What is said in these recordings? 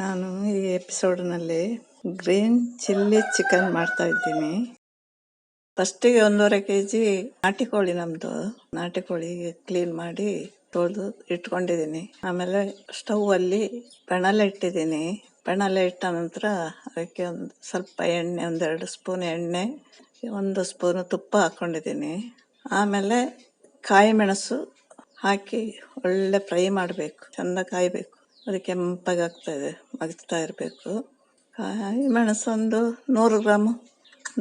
ನಾನು ಈ ಎಪಿಸೋಡ್ನಲ್ಲಿ green chilli chicken ಮಾಡ್ತಾ ಇದ್ದೀನಿ. ಫಸ್ಟಿಗೆ ಒಂದೂವರೆ ಕೆ ಜಿ ನಾಟಿ ಕೋಳಿ ನಮ್ಮದು ನಾಟಿ ಕೋಳಿ ಕ್ಲೀನ್ ಮಾಡಿ ತೊಳೆದು ಇಟ್ಕೊಂಡಿದ್ದೀನಿ. ಆಮೇಲೆ ಸ್ಟವ್ ಅಲ್ಲಿ ಪೆಣಲೆ ಇಟ್ಟಿದ್ದೀನಿ. ಬೆಣಲೆ ಇಟ್ಟ ನಂತರ ಅದಕ್ಕೆ ಒಂದು ಸ್ವಲ್ಪ ಎಣ್ಣೆ, ಒಂದೆರಡು ಸ್ಪೂನ್ ಎಣ್ಣೆ, ಒಂದು ಸ್ಪೂನು ತುಪ್ಪ ಹಾಕ್ಕೊಂಡಿದ್ದೀನಿ ಆಮೇಲೆ ಕಾಯಿ ಮೆಣಸು ಹಾಕಿ ಒಳ್ಳೆ ಫ್ರೈ ಮಾಡಬೇಕು. ಚೆಂದ ಕಾಯಬೇಕು. ಅದು ಕೆಂಪಗಾಗ್ತಾ ಇದೆ ಮಗ್ತಾ ಇರಬೇಕು ಕಾಯಿ ಮೆಣಸೊಂದು ನೂರು ಗ್ರಾಮ್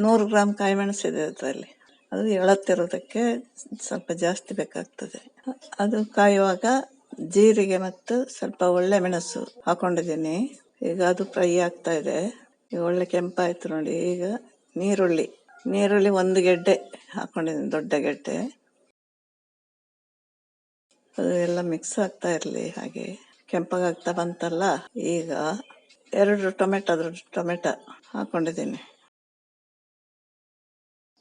ನೂರು ಗ್ರಾಮ್ ಕಾಯಿ ಇದೆ ಅದರಲ್ಲಿ. ಅದು ಎಳತ್ತಿರೋದಕ್ಕೆ ಸ್ವಲ್ಪ ಜಾಸ್ತಿ ಬೇಕಾಗ್ತದೆ. ಅದು ಕಾಯುವಾಗ ಜೀರಿಗೆ ಮತ್ತು ಸ್ವಲ್ಪ ಒಳ್ಳೆ ಮೆಣಸು ಹಾಕೊಂಡಿದ್ದೀನಿ. ಈಗ ಅದು ಫ್ರೈ ಆಗ್ತಾ ಇದೆ. ಈಗ ಒಳ್ಳೆ ಕೆಂಪಾಯ್ತು ನೋಡಿ, ಈಗ ನೀರುಳ್ಳಿ ನೀರುಳ್ಳಿ ಒಂದು ಗೆಡ್ಡೆ ಹಾಕೊಂಡಿದ್ದೀನಿ, ದೊಡ್ಡ ಗೆಡ್ಡೆ. ಅದು ಎಲ್ಲ ಮಿಕ್ಸ್ ಆಗ್ತಾ ಇರಲಿ ಹಾಗೆ. ಕೆಂಪಗಾಗ್ತಾ ಬಂತಲ್ಲ ಈಗ ಎರಡು ಟೊಮೆಟೊ, ಅದ್ರ ಟೊಮೆಟೊ ಹಾಕೊಂಡಿದ್ದೀನಿ.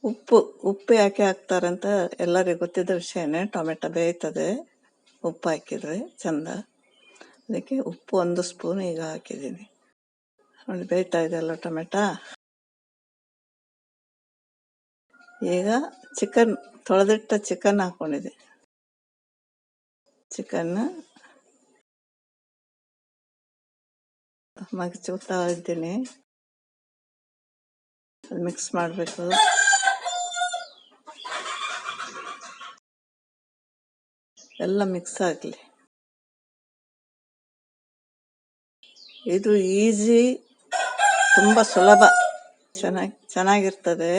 ಉಪ್ಪು ಉಪ್ಪು ಯಾಕೆ ಹಾಕ್ತಾರಂತ ಎಲ್ಲರಿಗೂ ಗೊತ್ತಿದ್ದ ವಿಷಯನೇ, ಟೊಮೆಟೊ ಬೇಯ್ತದೆ, ಉಪ್ಪು ಹಾಕಿದರೆ ಚಂದ. ಅದಕ್ಕೆ ಉಪ್ಪು ಒಂದು ಸ್ಪೂನ್ ಈಗ ಹಾಕಿದ್ದೀನಿ. ನೋಡಿ, ಬೇಯ್ತಾ ಇದೆಯಲ್ಲ ಟೊಮೆಟೊ? ಈಗ ಚಿಕನ್, ತೊಳೆದಿಟ್ಟ ಚಿಕನ್ ಹಾಕೊಂಡಿದೆ ಚಿಕನ್ ಮಗಚುತ್ತಾ ಇದ್ದೀನಿ ಅದು ಮಿಕ್ಸ್ ಮಾಡಬೇಕು. ಎಲ್ಲ ಮಿಕ್ಸ್ ಆಗಲಿ. ಇದು ಈಸಿ ತುಂಬ ಸುಲಭ. ಚೆನ್ನಾಗಿ, ಚೆನ್ನಾಗಿರ್ತದೆ.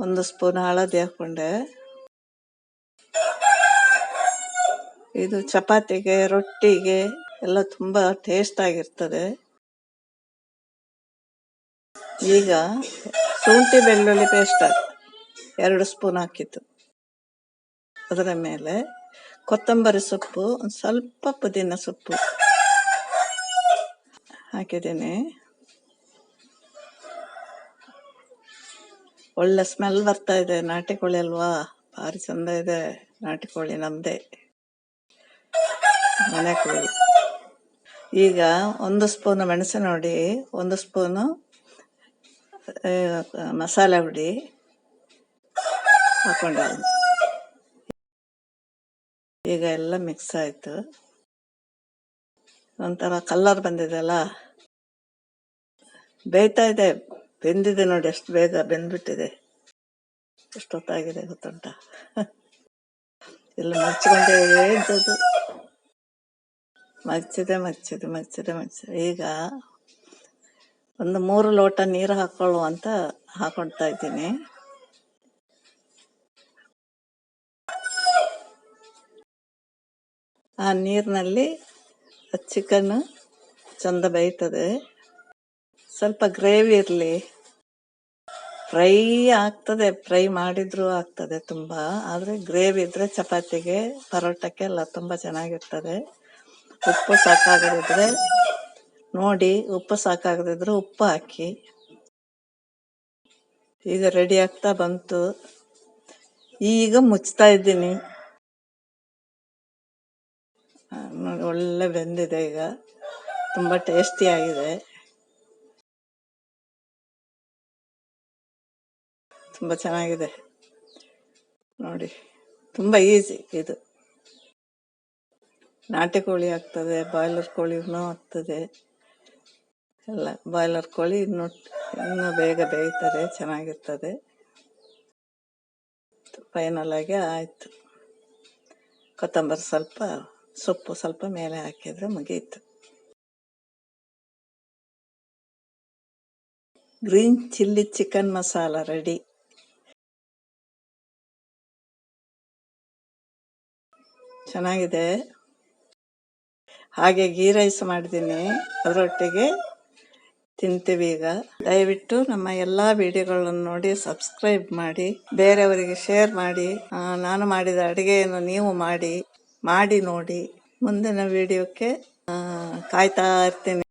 ಒಂದು ಸ್ಪೂನ್ ಹಳದಿ ಹಾಕೊಂಡೆ ಇದು ಚಪಾತಿಗೆ, ರೊಟ್ಟಿಗೆ ಎಲ್ಲ ತುಂಬ ಟೇಸ್ಟ್ ಆಗಿರ್ತದೆ. ಈಗ ಶುಂಠಿ ಬೆಳ್ಳುಳ್ಳಿ ಪೇಸ್ಟ್ ಎರಡು ಸ್ಪೂನ್ ಹಾಕಿತ್ತು ಅದರ ಮೇಲೆ ಕೊತ್ತಂಬರಿ ಸೊಪ್ಪು, ಒಂದು ಸ್ವಲ್ಪ ಪುದೀನ ಸೊಪ್ಪು ಹಾಕಿದ್ದೀನಿ. ಒಳ್ಳೆ ಸ್ಮೆಲ್ ಬರ್ತಾ ಇದೆ. ನಾಟಿ ಕೋಳಿ ಅಲ್ವಾ? ಭಾರಿ ಚಂದ ಇದೆ ನಾಟಿ ಕೋಳಿ ನಮ್ಮದೇ ಮನೆ ಕೋಳಿ. ಈಗ ಒಂದು ಸ್ಪೂನು ಮೆಣಸಿನ ಹುಡಿ, ಒಂದು ಸ್ಪೂನು ಮಸಾಲೆ ಹುಡಿ ಹಾಕೊಂಡೆ ಈಗ ಎಲ್ಲ ಮಿಕ್ಸ್ ಆಯಿತು. ಒಂಥರ ಕಲ್ಲರ್ ಬಂದಿದೆಯಲ್ಲ? ಬೇಯ್ತಾ ಇದೆ. ಬೆಂದಿದೆ ನೋಡಿ ಎಷ್ಟು ಬೇಗ ಬೆಂದ್ಬಿಟ್ಟಿದೆ. ಎಷ್ಟೊತ್ತಾಗಿದೆ ಗೊತ್ತುಂಟ? ಎಲ್ಲ ಮರ್ಚ್ಕೊಂಡೇ ಇದ್ದದ್ದು. ಮಚ್ಚಿದೆ ಮಚ್ಚಿದೆ ಮಚ್ಚಿದೆ ಮಚ್ಚಿದೆ ಈಗ ಒಂದು ಮೂರು ಲೋಟ ನೀರು ಹಾಕೊಳ್ಳುವಂತ ಹಾಕೊಳ್ತಾ ಇದ್ದೀನಿ. ಆ ನೀರಿನಲ್ಲಿ ಚಿಕನ್ ಚಂದ ಬೇಯ್ತದೆ. ಸ್ವಲ್ಪ ಗ್ರೇವಿ ಇರಲಿ. ಫ್ರೈ ಆಗ್ತದೆ, ಫ್ರೈ ಮಾಡಿದ್ರು ಆಗ್ತದೆ ತುಂಬ. ಆದರೆ ಗ್ರೇವಿ ಇದ್ರೆ ಚಪಾತಿಗೆ, ಪರೋಟಕ್ಕೆ ಎಲ್ಲ ತುಂಬ ಚೆನ್ನಾಗಿರ್ತದೆ. ಉಪ್ಪು ಸಾಕಾಗದಿದ್ರೆ ನೋಡಿ ಉಪ್ಪು ಸಾಕಾಗದಿದ್ರೆ ಉಪ್ಪು ಹಾಕಿ. ಈಗ ರೆಡಿ ಆಗ್ತಾ ಬಂತು. ಈಗ ಮುಚ್ತಾ ಇದ್ದೀನಿ. ನೋಡಿ, ಒಳ್ಳೆ ಬೆಂದಿದೆ ಈಗ. ತುಂಬ ಟೇಸ್ಟಿ ಆಗಿದೆ. ತುಂಬ ಚೆನ್ನಾಗಿದೆ. ನೋಡಿ, ತುಂಬ ಈಸಿ ಇದು. ನಾಟಿ ಕೋಳಿ ಆಗ್ತದೆ ಬಾಯ್ಲರ್ ಕೋಳಿನೂ ಆಗ್ತದೆ. ಎಲ್ಲ ಬಾಯ್ಲರ್ ಕೋಳಿ ಇನ್ನೂ ಇನ್ನೂ ಬೇಗ ಬೇಯ್ತದೆ, ಚೆನ್ನಾಗಿರ್ತದೆ. ಫೈನಲ್ ಆಗಿ ಆಯಿತು. ಕೊತ್ತಂಬರಿ ಸ್ವಲ್ಪ, ಸೊಪ್ಪು ಸ್ವಲ್ಪ ಮೇಲೆ ಹಾಕಿದರೆ ಮುಗೀತು. Green chilli chicken masala ready ಚೆನ್ನಾಗಿದೆ. ಹಾಗೆ ಗೀ ರೈಸ್ ಮಾಡಿದ್ದೀನಿ ಅದರೊಟ್ಟಿಗೆ ತಿಂತೀವಿ ಈಗ. ದಯವಿಟ್ಟು ನಮ್ಮ ಎಲ್ಲ ವಿಡಿಯೋಗಳನ್ನು ನೋಡಿ ಸಬ್ಸ್ಕ್ರೈಬ್ ಮಾಡಿ, ಬೇರೆಯವರಿಗೆ ಶೇರ್ ಮಾಡಿ ನಾನು ಮಾಡಿದ ಅಡುಗೆಯನ್ನು ನೀವು ಮಾಡಿ ಮಾಡಿ ನೋಡಿ ಮುಂದಿನ ವಿಡಿಯೋಕ್ಕೆ ಕಾಯ್ತಾ ಇರ್ತೀನಿ.